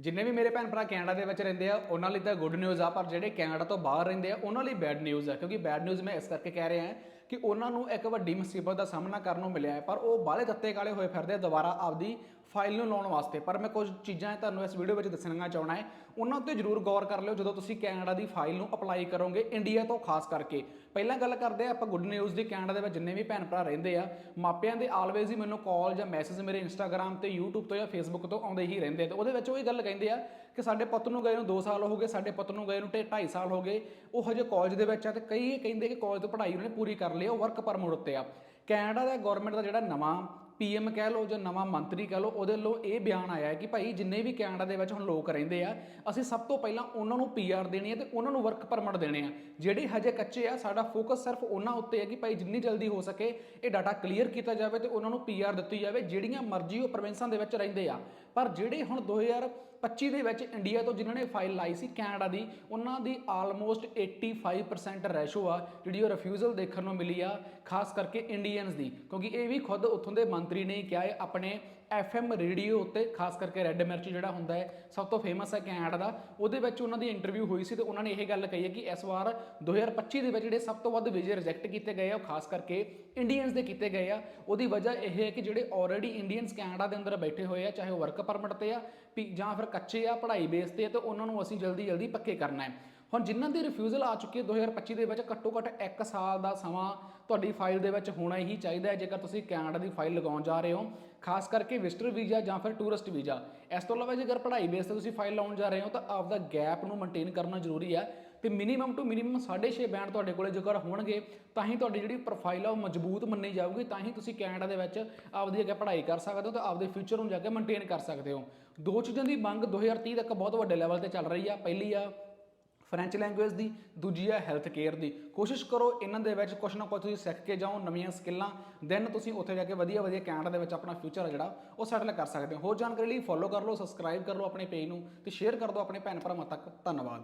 ਜਿੰਨੇ ਵੀ ਮੇਰੇ ਭੈਣ ਭਰਾ ਕੈਨੇਡਾ ਦੇ ਵਿੱਚ ਰਹਿੰਦੇ ਆ, ਉਹਨਾਂ ਲਈ ਤਾਂ ਗੁੱਡ ਨਿਊਜ਼ ਆ, ਪਰ ਜਿਹੜੇ ਕੈਨੇਡਾ ਤੋਂ ਬਾਹਰ ਰਹਿੰਦੇ ਆ, ਉਹਨਾਂ ਲਈ ਬੈਡ ਨਿਊਜ਼ ਆ, ਕਿਉਂਕਿ ਬੈਡ ਨਿਊਜ਼ ਮੈਂ ਇਸ ਕਰਕੇ ਕਹਿ ਰਿਹਾ ਹਾਂ ਕਿ ਉਹਨਾਂ ਨੂੰ ਇੱਕ ਵੱਡੀ ਮੁਸੀਬਤ ਦਾ ਸਾਹਮਣਾ ਕਰਨ ਨੂੰ ਮਿਲਿਆ ਹੈ, ਪਰ ਉਹ ਬਾਹਲੇ ਤੱਤੇ ਕਾਲੇ ਹੋਏ ਫਿਰਦੇ ਆ, ਦੁਬਾਰਾ ਆਪਦੀ ਫਾਈਲ ਨੂੰ ਲਾਉਣ ਵਾਸਤੇ। ਪਰ ਮੈਂ ਕੁਝ ਚੀਜ਼ਾਂ ਤੁਹਾਨੂੰ ਇਸ ਵੀਡੀਓ ਵਿੱਚ ਦੱਸਣਾ ਚਾਹਣਾ ਹੈ। ਉਹਨਾਂ ਉੱਤੇ ਜ਼ਰੂਰ ਗੌਰ ਕਰ ਲਿਓ, ਜਦੋਂ ਤੁਸੀਂ ਕੈਨੇਡਾ ਦੀ ਫਾਈਲ ਨੂੰ ਅਪਲਾਈ ਕਰੋਗੇ, ਇੰਡੀਆ ਤੋਂ ਖਾਸ ਕਰਕੇ। ਪਹਿਲਾਂ ਗੱਲ ਕਰਦੇ ਆ ਆਪਾਂ ਗੁੱਡ ਨਿਊਜ਼ ਦੀ, ਕੈਨੇਡਾ ਦੇ ਵਿੱਚ ਜਿੰਨੇ ਵੀ ਭੈਣ ਭਰਾ ਰਹਿੰਦੇ ਆ, ਮਾਪਿਆਂ ਦੇ ਆਲਵੇਜ਼ ਹੀ ਮੈਨੂੰ ਕਾਲ ਜਾਂ ਮੈਸੇਜ ਮੇਰੇ ਇੰਸਟਾਗ੍ਰam ਤੇ YouTube ਤੋਂ ਜਾਂ Facebook ਤੋਂ ਆਉਂਦੇ ਹੀ ਰਹਿੰਦੇ ਆ। ਤੇ ਉਹਦੇ ਵਿੱਚ ਉਹ ਇਹ ਗੱਲ ਕਹਿੰਦੇ ਆ ਕਿ ਸਾਡੇ ਪੁੱਤ ਨੂੰ ਗਏ ਨੂੰ 2 ਸਾਲ ਹੋ ਗਏ, ਸਾਡੇ ਪੁੱਤ ਨੂੰ ਗਏ ਨੂੰ 2.5 ਸਾਲ ਹੋ ਗਏ, ਉਹ ਹਜੇ ਕਾਲਜ ਦੇ ਵਿੱਚ ਆ ਤੇ ਕਈ ਕਹਿੰਦੇ ਕਿ ਕਾਲਜ ਤੋਂ ਪੜ੍ਹਾਈ ਉਹਨੇ ਪੂਰੀ ਕਰ ਲਈ, ਉਹ ਵਰਕ ਪਰਮਿਟ ਉੱਤੇ ਆ। ਕੈਨੇਡਾ ਦਾ ਗਵਰਨਮੈਂਟ ਦਾ ਜਿਹੜਾ ਨਵਾਂ ਪੀਐਮ ਕਹਿ ਲਓ ਜਾਂ ਨਵਾਂ ਮੰਤਰੀ ਕਹਿ ਲਓ, ਉਹਦੇ ਵੱਲੋਂ ਇਹ ਬਿਆਨ ਆਇਆ ਹੈ ਕਿ ਭਾਈ ਜਿੰਨੇ ਵੀ ਕੈਨੇਡਾ ਦੇ ਵਿੱਚ ਹੁਣ ਲੋਕ ਰਹਿੰਦੇ ਆ, ਅਸੀਂ ਸਭ ਤੋਂ ਪਹਿਲਾਂ ਉਹਨਾਂ ਨੂੰ ਪੀਆਰ ਦੇਣੀ ਹੈ ਤੇ ਉਹਨਾਂ ਨੂੰ ਵਰਕ ਪਰਮਿਟ ਦੇਣੇ ਆ। ਜਿਹੜੇ ਹਜੇ ਕੱਚੇ ਆ, ਸਾਡਾ ਫੋਕਸ ਸਿਰਫ ਉਹਨਾਂ ਉੱਤੇ ਹੈ ਕਿ ਭਾਈ ਜਿੰਨੀ ਜਲਦੀ ਹੋ ਸਕੇ ਇਹ ਡਾਟਾ ਕਲੀਅਰ ਕੀਤਾ ਜਾਵੇ ਤੇ ਉਹਨਾਂ ਨੂੰ ਪੀਆਰ ਦਿੱਤੀ ਜਾਵੇ, ਜਿਹੜੀਆਂ ਮਰਜ਼ੀ ਉਹ ਪ੍ਰੋਵਿੰਸਾਂ ਦੇ ਵਿੱਚ ਰਹਿੰਦੇ ਆ। ਪਰ ਜਿਹੜੇ ਹੁਣ 2025 ਦੇ ਵਿੱਚ ਇੰਡੀਆ ਤੋਂ ਜਿਨ੍ਹਾਂ ਨੇ ਫਾਈਲ ਲਾਈ ਸੀ, ਕੈਨੇਡਾ ਦੀ, ਉਹਨਾਂ ਦੀ ਆਲਮੋਸਟ 85% ਰੈਸ਼ੋ ਆ, ਜਿਹੜੀ ਉਹ ਰਿਫਿਊਜ਼ਲ ਦੇਖਣ ਨੂੰ ਮਿਲੀ ਆ, ਖਾਸ ਕਰਕੇ ਇੰਡੀਅਨਸ ਦੀ। ਕਿਉਂਕਿ ਇਹ ਵੀ ਖੁਦ ਉੱਥੋਂ ਦੇ ਮੰਤਰੀ ਨੇ ਕਿਹਾ ਹੈ, ਆਪਣੇ ਐਫਐਮ ਰੇਡੀਓ ਉੱਤੇ, ਖਾਸ ਕਰਕੇ ਰੈੱਡ ਮਿਰਚ ਜਿਹੜਾ ਹੁੰਦਾ ਹੈ, ਸਭ ਤੋਂ ਫੇਮਸ ਹੈ ਕੈਨੇਡਾ ਦਾ, ਉਹਦੇ ਵਿੱਚ ਉਹਨਾਂ ਦੀ ਇੰਟਰਵਿਊ ਹੋਈ ਸੀ ਤੇ ਉਹਨਾਂ ਨੇ ਇਹ ਗੱਲ ਕਹੀ ਹੈ ਕਿ ਇਸ ਵਾਰ 2025 ਦੇ ਵਿੱਚ ਜਿਹੜੇ ਸਭ ਤੋਂ ਵੱਧ ਵੀਜ਼ੇ ਰਿਜੈਕਟ ਕੀਤੇ ਗਏ ਆ, ਉਹ ਖਾਸ ਕਰਕੇ ਇੰਡੀਅਨਸ ਦੇ ਕੀਤੇ ਗਏ ਆ। ਉਹਦੀ ਵਜ੍ਹਾ ਇਹ ਹੈ ਕਿ ਜਿਹੜੇ ਆਲਰੇਡੀ ਇੰਡੀਅਨਸ ਕੈਨੇਡਾ ਦੇ ਅੰਦਰ ਬੈਠੇ ਹੋਏ ਆ, ਚਾਹੇ ਉਹ ਵਰਕ ਪਰਮਿਟ ਤੇ ਆ ਵੀ ਜਾਂ ਫਿਰ ਕੱਚੇ ਆ ਪੜ੍ਹਾਈ ਬੇਸ ਤੇ ਤੇ ਉਹਨਾਂ ਨੂੰ ਅਸੀਂ ਜਲਦੀ ਜਲਦੀ ਪੱਕੇ ਕਰਨਾ ਹੈ। ਹੁਣ ਜਿਨ੍ਹਾਂ ਦੀ ਰਿਫਿਊਜ਼ਲ ਆ ਚੁੱਕੀ ਹੈ 2025 ਦੇ ਵਿੱਚ, ਘੱਟੋ ਘੱਟ 1 ਸਾਲ ਦਾ ਸਮਾਂ ਤੁਹਾਡੀ ਫਾਈਲ ਦੇ ਵਿੱਚ ਹੋਣਾ ਹੀ ਚਾਹੀਦਾ ਹੈ, ਜੇਕਰ ਤੁਸੀਂ ਕੈਨੇਡਾ ਦੀ ਫਾਈਲ ਲਗਾਉਣ ਜਾ ਰਹੇ ਹੋ, ਖਾਸ ਕਰਕੇ ਵਿਜ਼ਟਰ ਵੀਜ਼ਾ ਜਾਂ ਫਿਰ ਟੂਰਿਸਟ ਵੀਜ਼ਾ ਇਸ ਤੋਂ ਇਲਾਵਾ ਜੇਕਰ ਪੜ੍ਹਾਈ ਬੇਸ ਤੇ ਤੁਸੀਂ ਫਾਈਲ ਲਾਉਣ ਜਾ ਰਹੇ ਹੋ, ਤਾਂ ਆਪਦਾ ਗੈਪ ਨੂੰ ਮੇਨਟੇਨ ਕਰਨਾ ਜ਼ਰੂਰੀ ਹੈ ਤੇ ਮਿਨੀਮਮ ਟੂ ਮਿਨੀਮਮ 6.5 ਬੈਂਡ ਤੁਹਾਡੇ ਕੋਲੇ ਜੇਕਰ ਹੋਣਗੇ, ਤਾਂ ਹੀ ਤੁਹਾਡੀ ਜਿਹੜੀ ਪ੍ਰੋਫਾਈਲ ਆ ਉਹ ਮਜ਼ਬੂਤ ਮੰਨੀ ਜਾਊਗੀ, ਤਾਂ ਹੀ ਤੁਸੀਂ ਕੈਨੇਡਾ ਦੇ ਵਿੱਚ ਆਪਦੀ ਅੱਗੇ ਪੜ੍ਹਾਈ ਕਰ ਸਕਦੇ ਹੋ ਤੇ ਆਪਦੇ ਫਿਊਚਰ ਨੂੰ ਜਾ ਕੇ ਮੇਨਟੇਨ ਕਰ ਸਕਦੇ ਹੋ। ਦੋ ਚੀਜ਼ਾਂ ਦੀ ਮੰਗ 2030 ਤੱਕ ਬਹੁਤ ਵੱਡੇ ਲੈਵਲ ਤੇ ਚੱਲ ਰਹੀ ਆ। ਪਹਿਲੀ ਆ ਫ੍ਰੈਂਚ ਲੈਂਗੁਏਜ ਦੀ, ਦੂਜੀ ਹੈ ਹੈਲਥ ਕੇਅਰ ਦੀ। ਕੋਸ਼ਿਸ਼ ਕਰੋ ਇਹਨਾਂ ਦੇ ਵਿੱਚ ਕੁਝ ਨਾ ਕੁਝ ਤੁਸੀਂ ਸਿੱਖ ਕੇ ਜਾਓ, ਨਵੀਆਂ ਸਕਿੱਲਾਂ ਦੈਨ ਤੁਸੀਂ ਉੱਥੇ ਜਾ ਕੇ ਵਧੀਆ ਵਧੀਆ ਕੈਨੇਡਾ ਦੇ ਵਿੱਚ ਆਪਣਾ ਫਿਊਚਰ ਹੈ ਜਿਹੜਾ, ਉਹ ਸੈਟਲ ਕਰ ਸਕਦੇ ਹੋ। ਹੋਰ ਜਾਣਕਾਰੀ ਲਈ ਫੋਲੋ ਕਰ ਲਓ ਸਬਸਕ੍ਰਾਈਬ ਕਰ ਲਓ ਆਪਣੇ ਪੇਜ ਨੂੰ ਤੇ ਸ਼ੇਅਰ ਕਰ ਦਿਓ ਆਪਣੇ ਭੈਣ ਭਰਾਵਾਂ ਤੱਕ। ਧੰਨਵਾਦ।